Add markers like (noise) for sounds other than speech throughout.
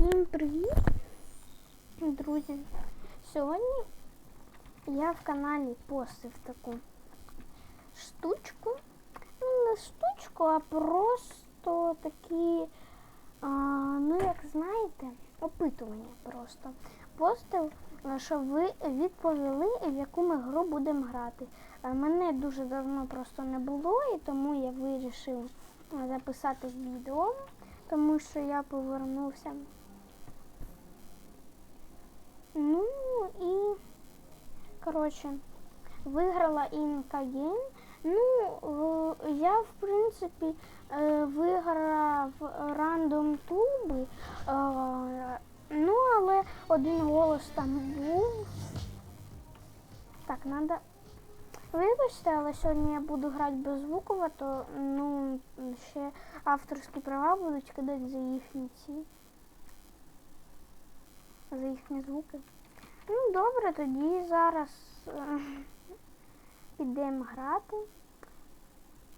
Всім привіт, друзі! Сьогодні я в каналі постив таку штучку. Ну, не штучку, а просто такі, а, ну як знаєте, опитування просто. Постив, е, щоб ви відповіли, в яку ми гру будемо грати. Е, Мене дуже давно просто не було, і тому я вирішив записати відео, тому що я повернувся. Ну і коротше, виграла Інка Гейм. Ну, е, я в принципі е, виграв рандом туби. е, Ну, але один голос там був. Так, надо. Вибачте, але сьогодні я буду грати без звукова, то ну ще авторські права будуть кидати за їхні ці. За їхні звуки. Ну, добре, тоді зараз е, (laughs) підемо грати.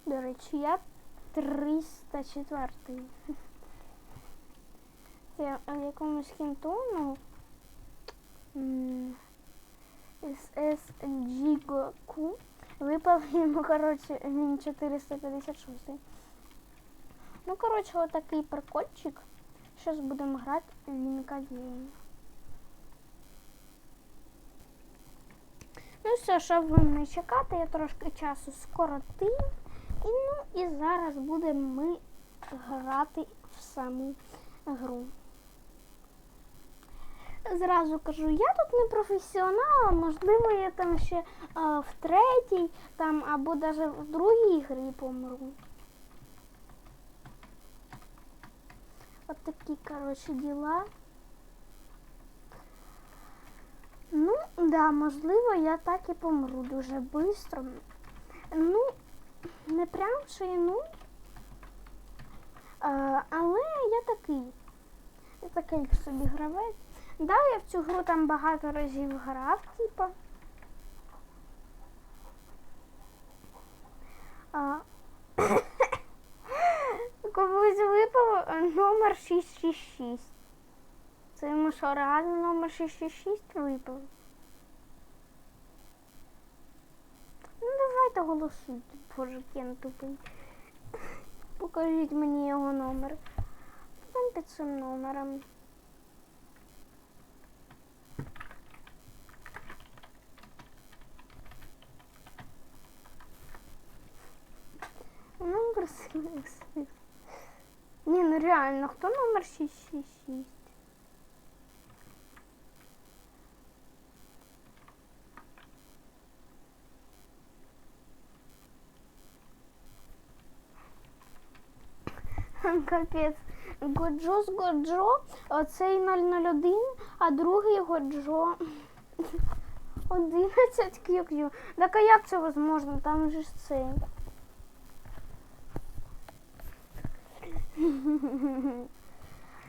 До речі, я 304. (laughs) Я в якомусь кінтону SSG Goku випав йому, коротше, він 456. Ну, коротше, отакий прикольчик. Зараз будемо грати в Лінкагейм. Ну все, щоб вам не чекати, я трошки часу скоротив. І ну і зараз будемо ми грати в саму гру. Зразу кажу, я тут не професіонал, можливо, я там ще а, в третій там або навіть в другій грі помру. От такі, коротше, діла. Ну, да, можливо, я так і помру дуже швидко. Ну, не прям ну. А, але я такий. Я такий собі гравець. Да, я в цю гру там багато разів грав, типа. (coughs) Комусь випав номер 666. Це йому що, реально номер 666 випав? Ну давайте голосуйте, боже, кен тупий. Покажіть мені його номер. Там під цим номером. Номер сексу. Не, ну реально, хто номер 666? Капець. Годжо з Годжо, оцей 001, а другий Годжо (laughs) 11 QQ. Так а як це возможно? Там же ж цей.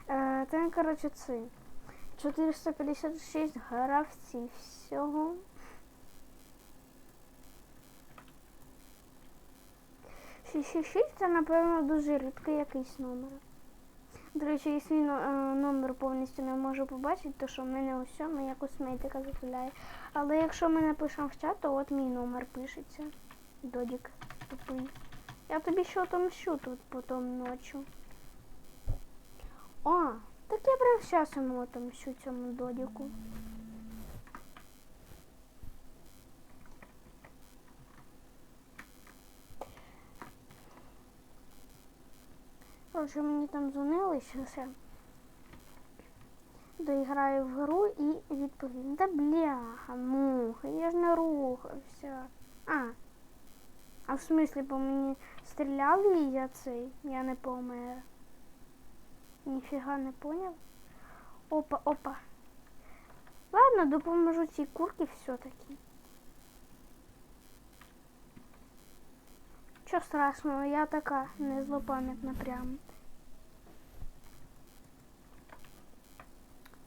Е, Там, коротше, цей. 456 гравців всього. Шість це, напевно, дуже рідкий якийсь номер. До речі, якщо він е, номер повністю не можу побачити, то що в мене ось моя косметика запиляє. Але якщо ми напишемо в чат, то от мій номер пишеться. Додік тупий. Я тобі що отомщу тут потім ночі. О, так я прям зараз йому отомщу цьому додіку. Короче, мені там дзвонили, зараз я доіграю в гру і відповім. Да бляха, муха, я ж не рухався. А, а в смислі по мені стріляли і я цей, я не помер. Ніфіга не поняв. Опа, опа. Ладно, допоможу цій курці все-таки. Що страшного, я така не злопам'ятна прям.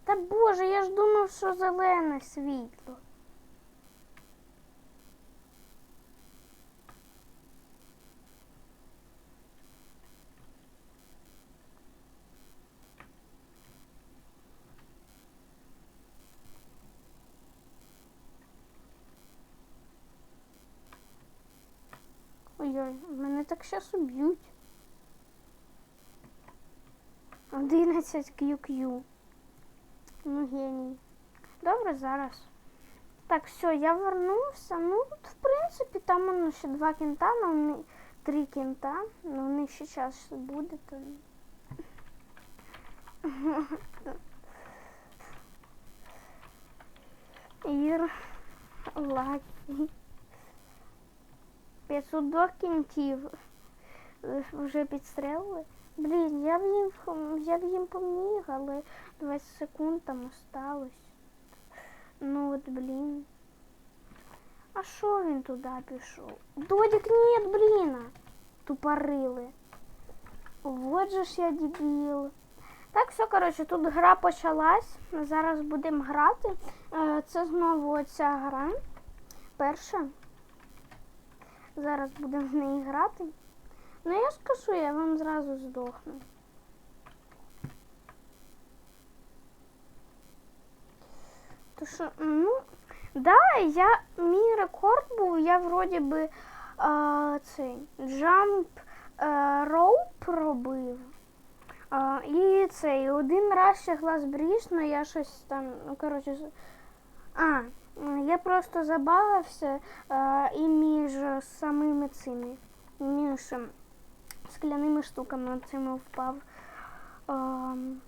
Та Боже, я ж думав, що зелене світло. Ой-ой, мене так щас уб'ють. Одиннадцять кью кью. Ну, геній. Добре, зараз. Так, все, я вернувся. Ну, тут, в принципі, там воно ще два кінта, ну, вони три кінта. Ну, у них ще час буде, то. Ір Лакі. 502 кінтів. Вже підстрелили. Я б їм, я б їм поміг, але 20 секунд там осталось. Ну от, блін. А що він туди пішов? Додік, ні, блін. Тупорили. Вот же ж я дебіл. Так, все, коротше, тут гра почалась. Зараз будемо грати. Е, Це знову оця гра. Перша. Зараз будемо в неї грати. Ну я ж кажу, я вам зразу здохну. Що, ну, да, я, мій рекорд був, я вроді би а, цей джамп роуп робив. А, і цей один раз ще глаз бріж, ну я щось там, ну коротше, а, я просто забавився а, і між самими цими, між ем, скляними штуками цими впав. Ам,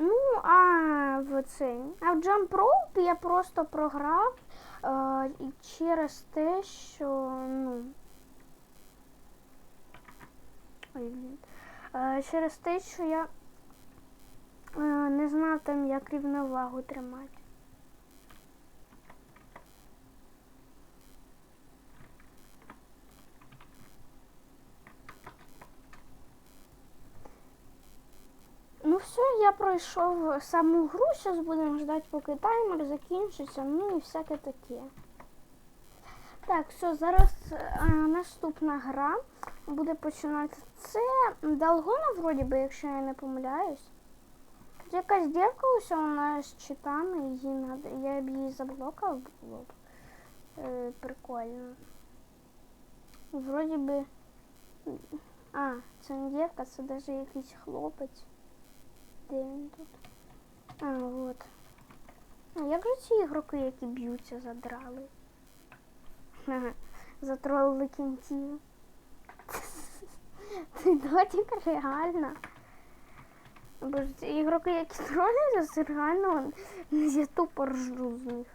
ну, а в цей. А в Jump Rope я просто програв е, через те, що ну. Ой, блін. Е, через те, що я е, не знав там, як рівновагу тримати. Ну все, я пройшов саму гру, зараз будемо ждати, поки таймер закінчиться, ну і всяке таке. Так, все, зараз е, наступна гра буде починати. Це Далгона, вроді би, якщо я не помиляюсь. Тут якась дівка уся вона з читами, її надо. Я б її заблокав було б. Е, прикольно. Вроді би. А, це не дівка, це навіть якийсь хлопець. Він А, от. А як же ці ігроки, які б'ються, задрали? Ага, (laughs) Затролили кінців. Ти (laughs) дотик реально. Боже, ці ігроки, які тролляться, це реально я тупо ржу з них.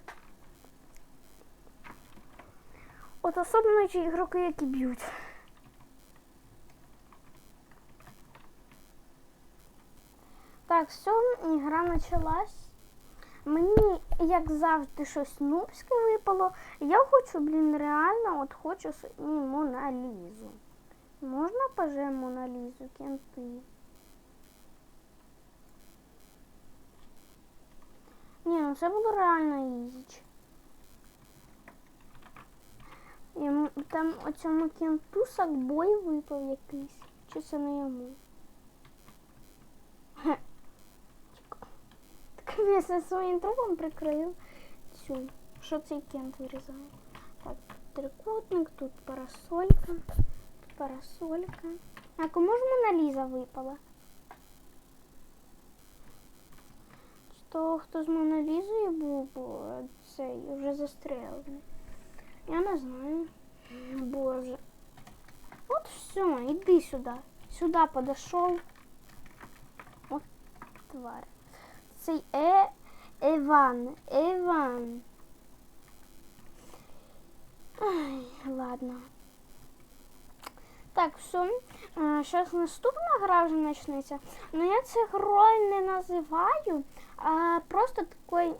От особливо ті ігроки, які б'ють. Так, все, ігра почалась. Мені, як завжди, щось нубське випало. Я хочу, блін, реально, от хочу собі Моналізу. Можна поже Моналізу, кенти? Ні, ну це було реально ізіч. Там оцьому кенту сакбой випав якийсь. Чи це не йому? Так (laughs) я зі своїм трупом прикрив цю. Що цей кент вирізає? Так, трикутник, тут парасолька, тут парасолька. А кому ж Моналіза випала? Чи То хто з Моналізою був бо цей вже застрелений. Я не знаю. Боже. От все, іди сюди. Сюди подошов. От тварь. Цей е Іван. Іван. Ай, ладно. Так, все. Зараз наступна гра вже почнеться. Ну я це грою не називаю, а просто такою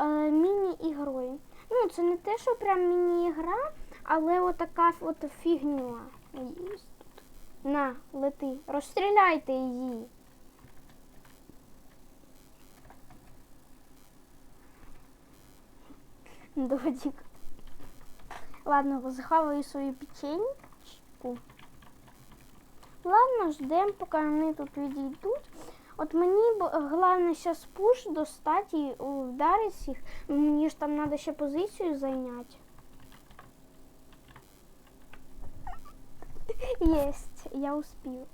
е, міні-ігрою. Ну, це не те, що прям міні-ігра, але отака от фігня. На, лети. Розстріляйте її. (laughs) Додік. Ладно, захаваю свою печеньку. Ладно, ждемо, поки вони тут відійдуть. От мені головне зараз пуш достати і вдарити їх. Мені ж там треба ще позицію зайняти. (laughs) Єсть, я успів.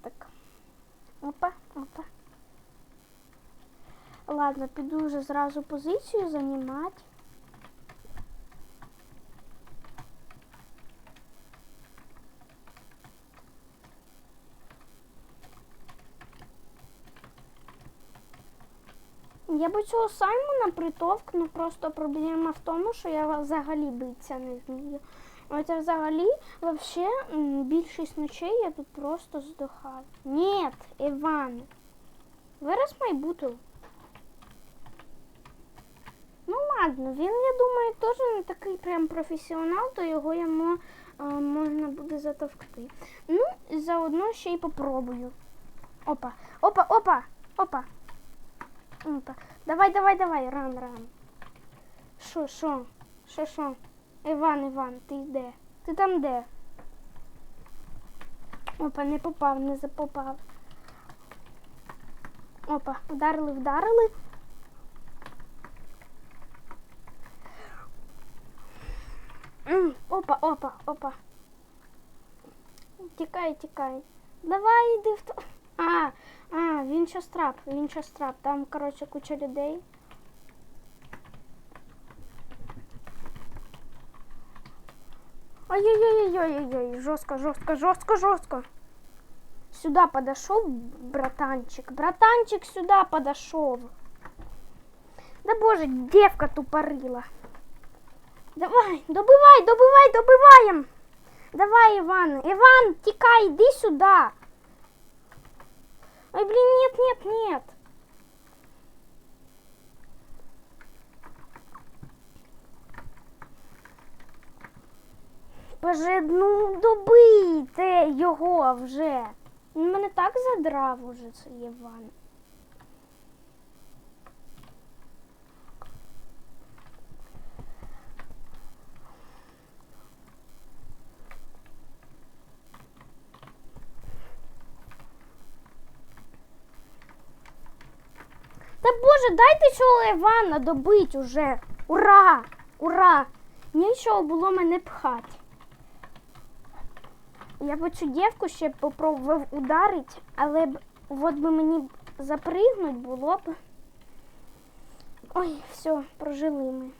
Так. Опа, опа. Ладно, піду вже зразу позицію займати. Я би цього Саймона притовкну, просто проблема в тому, що я взагалі битися не вмію. От взагалі, вообще, більшість ночей я тут просто здохав. Ні, Іван. Вираз має бути. Ну ладно, він, я думаю, теж не такий прям професіонал, то його йому е, можна буде затовкти. Ну, заодно ще й попробую. Опа, опа, опа, опа. Опа. Давай, давай, давай, ран, ран. Що, що? Що, що? Іван, Іван, ти де? Ти там де? Опа, не попав, не запопав. Опа, вдарили, вдарили. Опа, опа, опа. Тікай, тікай. Давай йди в то. А, а, він щас трап, він щас трап. Там, коротше, куча людей. Ой-ой-ой-ой-ой-ой, жестко, жестко, жестко, жестко. Сюда подошел, братанчик. Братанчик сюда подошел. Да боже, девка тупорила. Давай, добивай, добивай, добиваем. Давай, Иван. Иван, тикай, иди сюда. Ой, блин, нет, нет, нет. Боже, ну добийте його вже. Він мене так задрав уже цей Іван. Та боже, дайте цього Івана добить уже. Ура! Ура! Нічого було мене пхати. Я б цю дівку ще попробував ударити, але б от би мені запригнуть було б. Ой, все, прожили ми.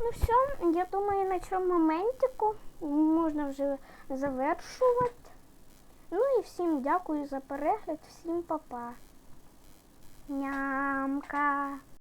Ну все, я думаю, на цьому моментику можна вже завершувати. Ну і всім дякую за перегляд, всім па-па. Нямка.